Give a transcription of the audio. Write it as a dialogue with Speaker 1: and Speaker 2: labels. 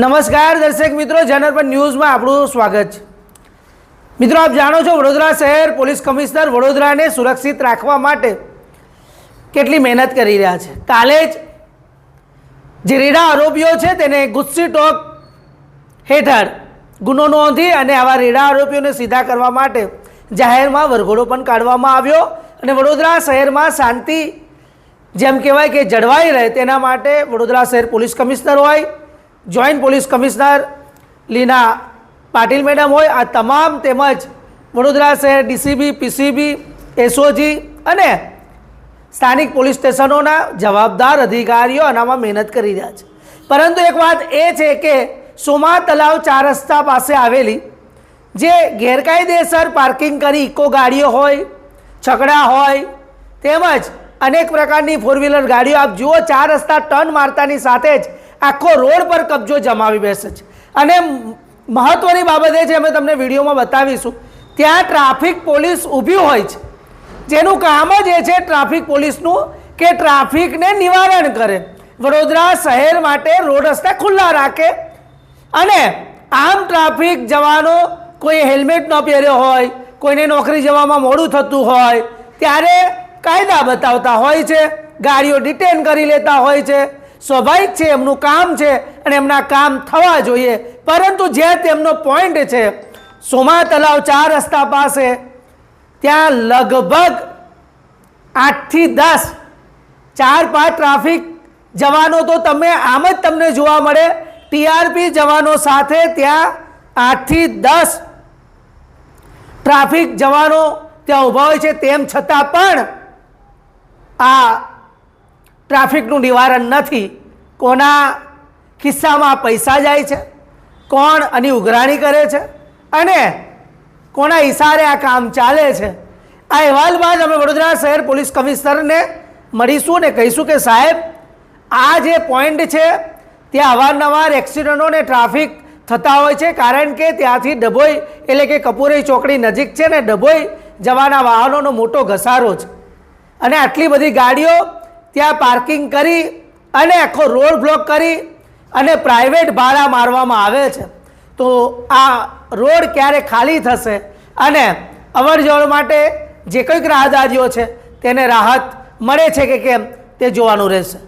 Speaker 1: નમસ્કાર દર્શક મિત્રો જનર પર ન્યૂઝમાં આપણું સ્વાગત છે. મિત્રો, આપ જાણો છો વડોદરા શહેર પોલીસ કમિશનર વડોદરાને સુરક્ષિત રાખવા માટે કેટલી મહેનત કરી રહ્યા છે. કાલે જ જે રેડા આરોપીઓ છે તેને ગુસ્સી ટોક હેઠળ ગુનો નોંધી અને આવા રેડા આરોપીઓને સીધા કરવા માટે જાહેરમાં વરઘોડો પણ કાઢવામાં આવ્યો અને વડોદરા શહેરમાં શાંતિ જેમ કહેવાય કે જળવાઈ રહે તેના માટે વડોદરા શહેર પોલીસ કમિશનર હોય joint police commissioner Leena Patil madam હોય, આ તમામ તેમજ વડોદરા શહેર ડીસીબી, પીસીબી, એસઓજી અને સ્થાનિક પોલીસ સ્ટેશનોના જવાબદાર અધિકારીઓ આનામાં મહેનત કરી રહ્યા છે. પરંતુ એક વાત એ છે કે સોમા તલાવ ચાર રસ્તા પાસે આવેલી જે ગેરકાયદેસર પાર્કિંગ કરી ઇકો ગાડીઓ હોય, છકડા હોય, તેમજ અનેક પ્રકારની ફોર વ્હીલર ગાડીઓ, આપ જુઓ ચાર રસ્તા ટર્ન મારતાની સાથે જ આખો રોડ પર કબજો જમાવી બેસે છે. અને મહત્ત્વની બાબત એ છે, અમે તમને વિડીયોમાં બતાવીશું, ત્યાં ટ્રાફિક પોલીસ ઊભી હોય છે. જેનું કામ જ એ છે, ટ્રાફિક પોલીસનું, કે ટ્રાફિકને નિવારણ કરે. વડોદરા શહેર માટે રોડ રસ્તા ખુલ્લા રાખે. અને આમ ટ્રાફિક જવાનો કોઈ હેલ્મેટ ન પહેર્યો હોય, કોઈને નોકરી જવામાં મોડું થતું હોય, ત્યારે કાયદા બતાવતા હોય છે, ગાડીઓ ડિટેન કરી લેતા હોય છે સ્વાભાવિક છે, એમનું કામ છે અને એમના કામ થવા જોઈએ. પરંતુ જે તેમનો પોઈન્ટ છે, સોમા તલાવ ચાર રસ્તા પાસે, ત્યાં લગભગ આઠથી દસ ચાર પાંચ ટ્રાફિક જવાનો તો તમે આમ જ તમને જોવા મળે. ટીઆરપી જવાનો સાથે ત્યાં આઠથી દસ ટ્રાફિક જવાનો ત્યાં ઊભા હોય છે. તેમ છતાં પણ આ ટ્રાફિકનું નિવારણ નથી. કોના ખિસ્સામાં પૈસા જાય છે? કોણ આની ઉઘરાણી કરે છે? અને કોના ઇશારે આ કામ ચાલે છે? આ અહેવાલ બાદ અમે વડોદરા શહેર પોલીસ કમિશનરને મળીશું ને કહીશું કે સાહેબ, આ જે પોઈન્ટ છે, ત્યાં અવારનવાર એક્સિડન્ટો ને ટ્રાફિક થતા હોય છે, કારણ કે ત્યાંથી ડભોઈ એટલે કે કપૂરઈ ચોકડી નજીક છે ને ડભોઈ જવાના વાહનોનો મોટો ઘસારો છે. અને આટલી બધી ગાડીઓ ત્યાં પાર્કિંગ કરી અને આખો રોડ બ્લોક કરી અને પ્રાઇવેટ ભાડા મારવામાં આવે છે. તો આ રોડ ક્યારે ખાલી થશે અને અવરજવર માટે જે કંઈક રાહદારીઓ છે, તેને રાહત મળે છે કે કેમ, તે જોવાનું રહેશે.